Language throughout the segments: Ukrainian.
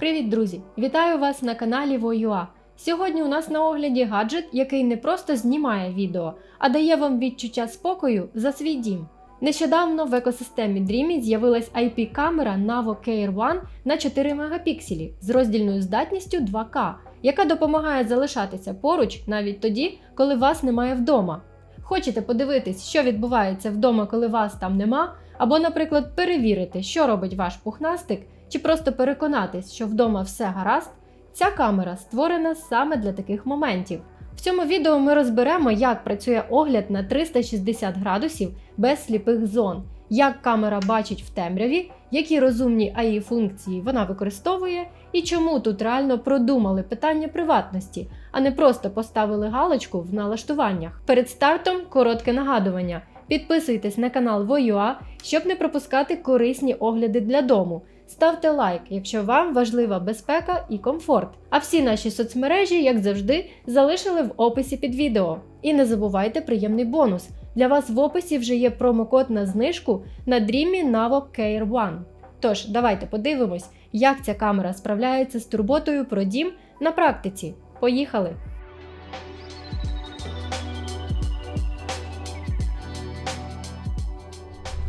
Привіт, друзі! Вітаю вас на каналі Voyua. Сьогодні у нас на огляді гаджет, який не просто знімає відео, а дає вам відчуття спокою за свій дім. Нещодавно в екосистемі Dreamy з'явилась IP-камера Navo Care One на 4 мегапікселі з роздільною здатністю 2К, яка допомагає залишатися поруч навіть тоді, коли вас немає вдома. Хочете подивитись, що відбувається вдома, коли вас там нема, або, наприклад, перевірити, що робить ваш пухнастик, чи просто переконатись, що вдома все гаразд, ця камера створена саме для таких моментів. В цьому відео ми розберемо, як працює огляд на 360 градусів без сліпих зон, як камера бачить в темряві, які розумні AI функції вона використовує, і чому тут реально продумали питання приватності, а не просто поставили галочку в налаштуваннях. Перед стартом коротке нагадування. Підписуйтесь на канал Voyua, щоб не пропускати корисні огляди для дому. Ставте лайк, якщо вам важлива безпека і комфорт. А всі наші соцмережі, як завжди, залишили в описі під відео. І не забувайте приємний бонус. Для вас в описі вже є промокод на знижку на Dreamy Navo Care One. Тож, давайте подивимось, як ця камера справляється з турботою про дім на практиці. Поїхали!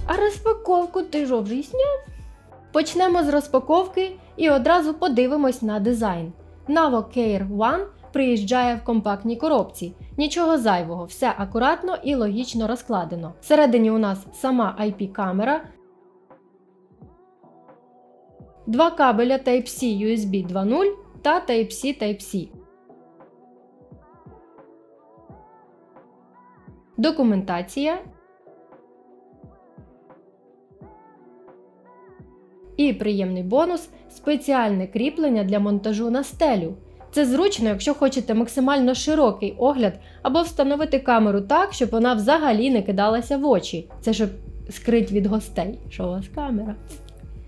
А розпаковку ти ж вже зняв? Почнемо з розпаковки і одразу подивимось на дизайн. Navo Care One приїжджає в компактній коробці. Нічого зайвого, все акуратно і логічно розкладено. Всередині у нас сама IP-камера, два кабеля Type-C USB 2.0 та Type-C Type-C. Документація І приємний бонус спеціальне кріплення для монтажу на стелю. Це зручно, якщо хочете максимально широкий огляд або встановити камеру так, щоб вона взагалі не кидалася в очі. Це щоб скрить від гостей, що у вас камера.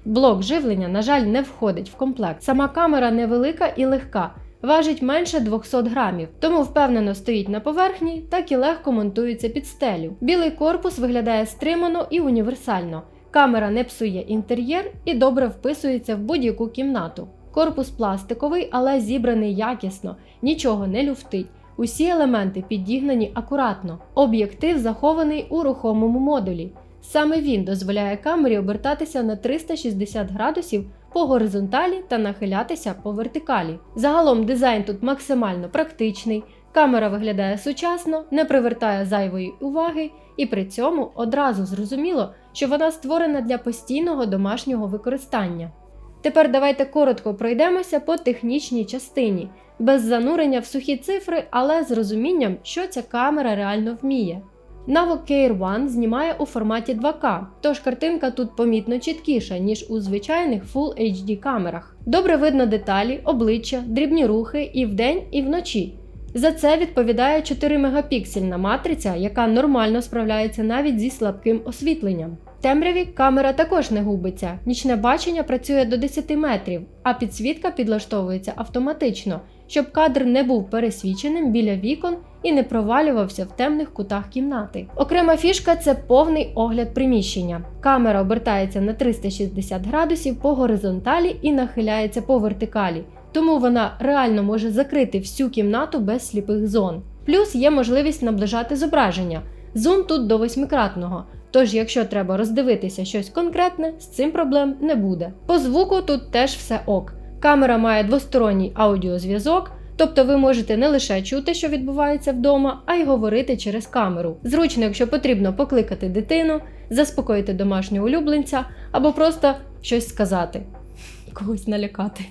Блок живлення, на жаль, не входить в комплект. Сама камера невелика і легка, важить менше 200 грамів, тому впевнено стоїть на поверхні, так і легко монтується під стелю. Білий корпус виглядає стримано і універсально. Камера не псує інтер'єр і добре вписується в будь-яку кімнату. Корпус пластиковий, але зібраний якісно, нічого не люфтить. Усі елементи підігнані акуратно. Об'єктив захований у рухомому модулі. Саме він дозволяє камері обертатися на 360 градусів по горизонталі та нахилятися по вертикалі. Загалом дизайн тут максимально практичний. Камера виглядає сучасно, не привертає зайвої уваги, і при цьому одразу зрозуміло, що вона створена для постійного домашнього використання. Тепер давайте коротко пройдемося по технічній частині, без занурення в сухі цифри, але з розумінням, що ця камера реально вміє. Navo Care One знімає у форматі 2К, тож картинка тут помітно чіткіша, ніж у звичайних Full HD камерах. Добре видно деталі, обличчя, дрібні рухи і вдень, і вночі. За це відповідає 4 мегапіксельна матриця, яка нормально справляється навіть зі слабким освітленням. В темряві камера також не губиться, нічне бачення працює до 10 метрів, а підсвітка підлаштовується автоматично, щоб кадр не був пересвіченим біля вікон і не провалювався в темних кутах кімнати. Окрема фішка це повний огляд приміщення. Камера обертається на 360 градусів по горизонталі і нахиляється по вертикалі тому вона реально може закрити всю кімнату без сліпих зон. Плюс є можливість наближати зображення. Зум тут до восьмикратного, тож, якщо треба роздивитися щось конкретне, з цим проблем не буде. По звуку тут теж все ок. Камера має двосторонній аудіозв'язок, тобто ви можете не лише чути, що відбувається вдома, а й говорити через камеру. Зручно, якщо потрібно покликати дитину, заспокоїти домашнього улюбленця або просто щось сказати, когось налякати.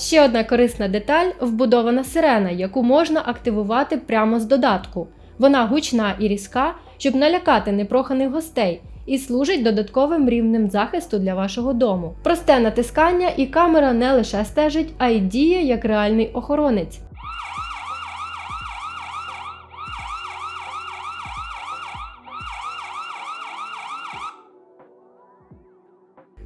Ще одна корисна деталь вбудована сирена, яку можна активувати прямо з додатку. Вона гучна і різка, щоб налякати непроханих гостей, і служить додатковим рівнем захисту для вашого дому. Просте натискання і камера не лише стежить, а й діє як реальний охоронець.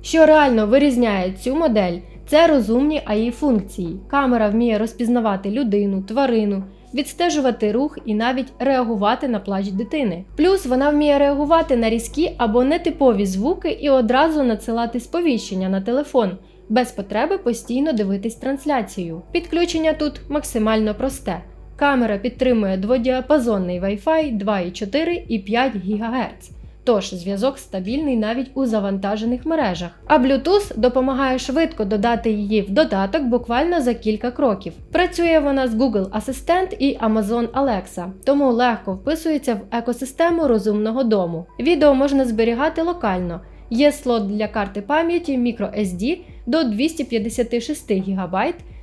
Що реально вирізняє цю модель, це розумні AI функції. Камера вміє розпізнавати людину, тварину, відстежувати рух і навіть реагувати на плач дитини. Плюс вона вміє реагувати на різкі або нетипові звуки і одразу надсилати сповіщення на телефон, без потреби постійно дивитись трансляцію. Підключення тут максимально просте. Камера підтримує дводіапазонний Wi-Fi 2,4 і 5 ГГц. Тож зв'язок стабільний навіть у завантажених мережах. А Bluetooth допомагає швидко додати її в додаток буквально за кілька кроків. Працює вона з Google Assistant і Amazon Alexa, тому легко вписується в екосистему розумного дому. Відео можна зберігати локально. Є слот для карти пам'яті microSD до 256 ГБ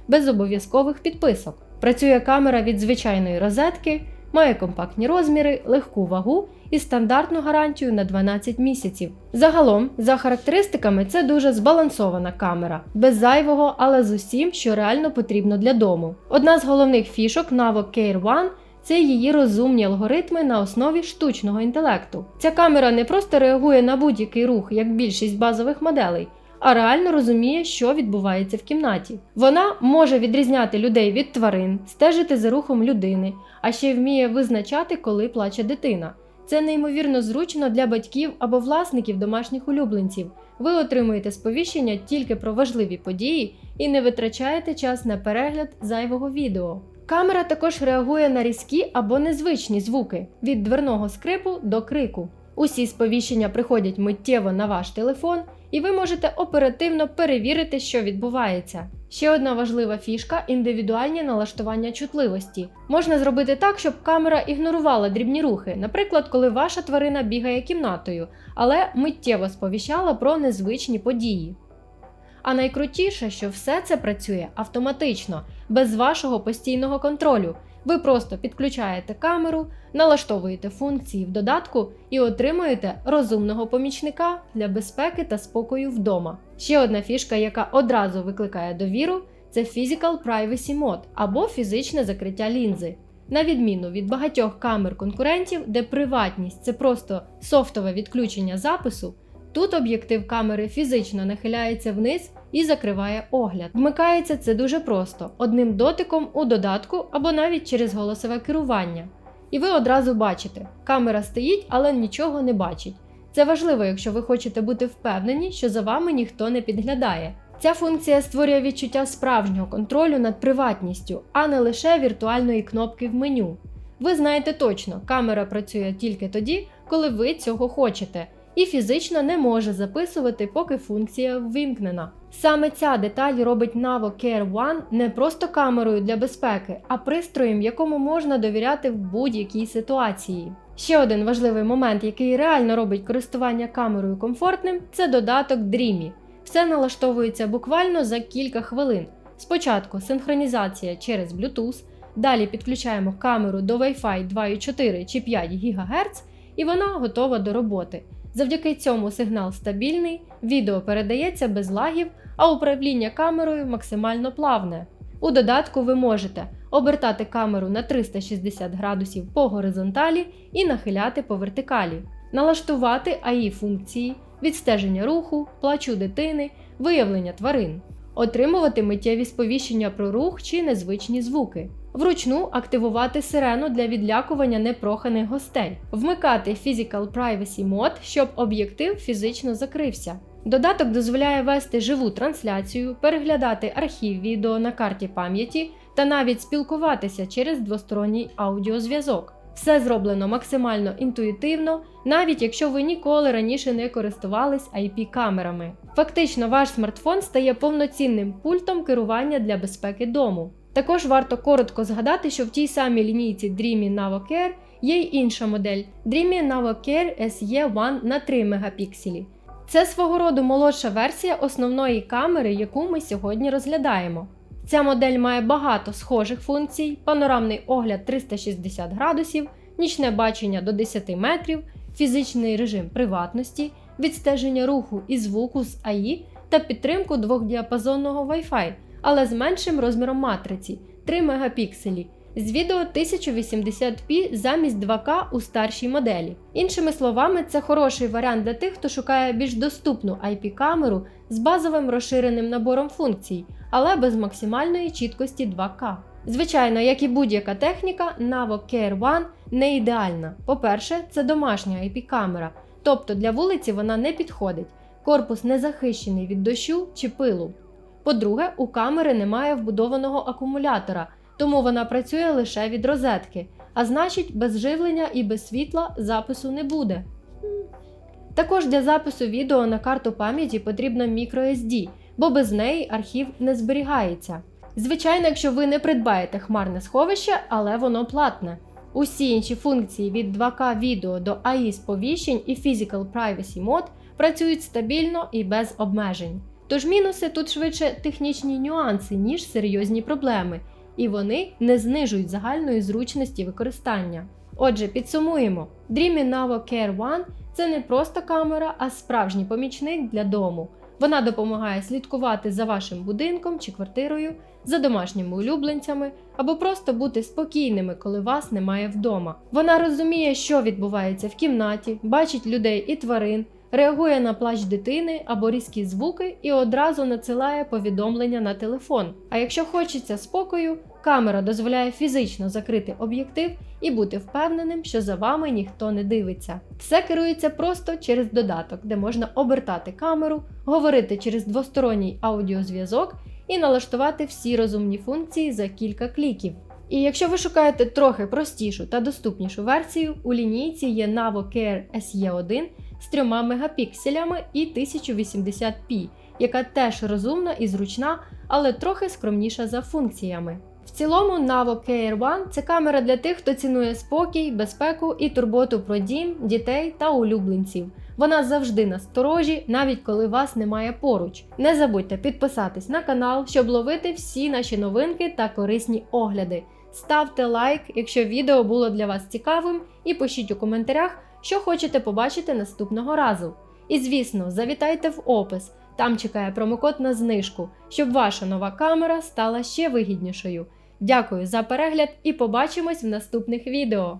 без обов'язкових підписок. Працює камера від звичайної розетки, має компактні розміри, легку вагу і стандартну гарантію на 12 місяців. Загалом, за характеристиками, це дуже збалансована камера, без зайвого, але з усім, що реально потрібно для дому. Одна з головних фішок Navo Care One це її розумні алгоритми на основі штучного інтелекту. Ця камера не просто реагує на будь-який рух, як більшість базових моделей, а реально розуміє, що відбувається в кімнаті. Вона може відрізняти людей від тварин, стежити за рухом людини, а ще вміє визначати, коли плаче дитина. Це неймовірно зручно для батьків або власників домашніх улюбленців. Ви отримуєте сповіщення тільки про важливі події і не витрачаєте час на перегляд зайвого відео. Камера також реагує на різкі або незвичні звуки від дверного скрипу до крику. Усі сповіщення приходять миттєво на ваш телефон, і ви можете оперативно перевірити, що відбувається. Ще одна важлива фішка індивідуальні налаштування чутливості. Можна зробити так, щоб камера ігнорувала дрібні рухи, наприклад, коли ваша тварина бігає кімнатою, але миттєво сповіщала про незвичні події. А найкрутіше, що все це працює автоматично, без вашого постійного контролю. Ви просто підключаєте камеру, налаштовуєте функції в додатку і отримуєте розумного помічника для безпеки та спокою вдома. Ще одна фішка, яка одразу викликає довіру, це Physical Privacy Mode або фізичне закриття лінзи. На відміну від багатьох камер конкурентів, де приватність це просто софтове відключення запису, тут об'єктив камери фізично нахиляється вниз і закриває огляд. Вмикається це дуже просто, одним дотиком у додатку або навіть через голосове керування. І ви одразу бачите, камера стоїть, але нічого не бачить. Це важливо, якщо ви хочете бути впевнені, що за вами ніхто не підглядає. Ця функція створює відчуття справжнього контролю над приватністю, а не лише віртуальної кнопки в меню. Ви знаєте точно, камера працює тільки тоді, коли ви цього хочете, і фізично не може записувати, поки функція ввімкнена. Саме ця деталь робить Navo Care One не просто камерою для безпеки, а пристроєм, якому можна довіряти в будь-якій ситуації. Ще один важливий момент, який реально робить користування камерою комфортним, це додаток Dreamy. Все налаштовується буквально за кілька хвилин. Спочатку синхронізація через Bluetooth, далі підключаємо камеру до Wi-Fi 2,4 чи 5 ГГц, і вона готова до роботи. Завдяки цьому сигнал стабільний, відео передається без лагів, а управління камерою максимально плавне. У додатку ви можете обертати камеру на 360 градусів по горизонталі і нахиляти по вертикалі, налаштувати AI функції, відстеження руху, плачу дитини, виявлення тварин, отримувати миттєві сповіщення про рух чи незвичні звуки. Вручну активувати сирену для відлякування непроханих гостей, вмикати Physical Privacy Mode, щоб об'єктив фізично закрився. Додаток дозволяє вести живу трансляцію, переглядати архів відео на карті пам'яті та навіть спілкуватися через двосторонній аудіозв'язок. Все зроблено максимально інтуїтивно, навіть якщо ви ніколи раніше не користувались IP-камерами. Фактично, ваш смартфон стає повноцінним пультом керування для безпеки дому. Також варто коротко згадати, що в тій самій лінійці Dreamy NavoCare є й інша модель Dreamy NavoCare SE1 на 3 мегапікселі. Це свого роду молодша версія основної камери, яку ми сьогодні розглядаємо. Ця модель має багато схожих функцій: панорамний огляд 360 градусів, нічне бачення до 10 метрів, фізичний режим приватності, відстеження руху і звуку з АІ та підтримку двохдіапазонного Wi-Fi, але з меншим розміром матриці 3 мегапікселі. З відео 1080p замість 2К у старшій моделі. Іншими словами, це хороший варіант для тих, хто шукає більш доступну IP-камеру з базовим розширеним набором функцій, але без максимальної чіткості 2К. Звичайно, як і будь-яка техніка, Navo Care One не ідеальна. По-перше, це домашня IP-камера, тобто для вулиці вона не підходить. Корпус не захищений від дощу чи пилу. По-друге, у камери немає вбудованого акумулятора, тому вона працює лише від розетки, а значить, без живлення і без світла запису не буде. Також для запису відео на карту пам'яті потрібна microSD, бо без неї архів не зберігається. Звичайно, якщо ви не придбаєте хмарне сховище, але воно платне. Усі інші функції від 2К відео до AI сповіщень і Physical Privacy Mode працюють стабільно і без обмежень. Тож мінуси тут швидше технічні нюанси, ніж серйозні проблеми, і вони не знижують загальної зручності використання. Отже, підсумуємо: Dreamy Navo Care One це не просто камера, а справжній помічник для дому. Вона допомагає слідкувати за вашим будинком чи квартирою, за домашніми улюбленцями або просто бути спокійними, коли вас немає вдома. Вона розуміє, що відбувається в кімнаті, бачить людей і тварин, реагує на плач дитини або різкі звуки і одразу надсилає повідомлення на телефон. А якщо хочеться спокою, камера дозволяє фізично закрити об'єктив і бути впевненим, що за вами ніхто не дивиться. Все керується просто через додаток, де можна обертати камеру, говорити через двосторонній аудіозв'язок і налаштувати всі розумні функції за кілька кліків. І якщо ви шукаєте трохи простішу та доступнішу версію, у лінійці є Navo Care SE1 з 3 мегапікселями і 1080p, яка теж розумна і зручна, але трохи скромніша за функціями. В цілому Navo Care One це камера для тих, хто цінує спокій, безпеку і турботу про дім, дітей та улюбленців. Вона завжди на сторожі, навіть коли вас немає поруч. Не забудьте підписатись на канал, щоб ловити всі наші новинки та корисні огляди. Ставте лайк, якщо відео було для вас цікавим, і пишіть у коментарях, що хочете побачити наступного разу. І звісно, завітайте в опис, там чекає промокод на знижку, щоб ваша нова камера стала ще вигіднішою. Дякую за перегляд і побачимось в наступних відео!